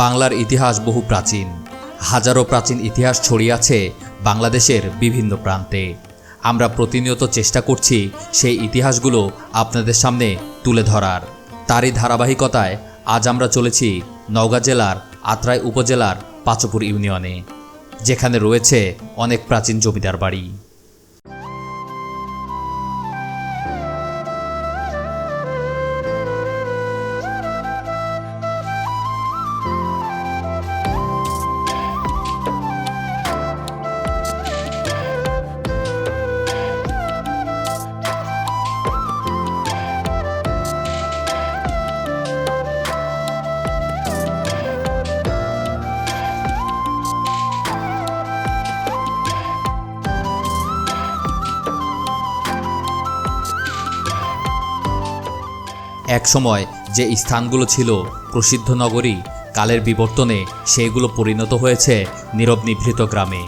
বাংলার ইতিহাস বহু প্রাচীন। হাজারো প্রাচীন ইতিহাস ছড়িয়ে আছে বাংলাদেশের বিভিন্ন প্রান্তে। আমরা প্রতিনিয়ত চেষ্টা করছি সেই ইতিহাসগুলো আপনাদের সামনে তুলে ধরার। তারই ধারাবাহিকতায় আজ আমরা চলেছি নওগাঁ জেলার আত্রাই উপজেলার পাচপুর ইউনিয়নে, যেখানে রয়েছে অনেক প্রাচীন জমিদার বাড়ি। একসময় যে স্থানগুলো ছিল প্রসিদ্ধ নগরী কালের বিবর্তনে সেইগুলো পরিণত হয়েছে নীরব নিভৃত গ্রামে।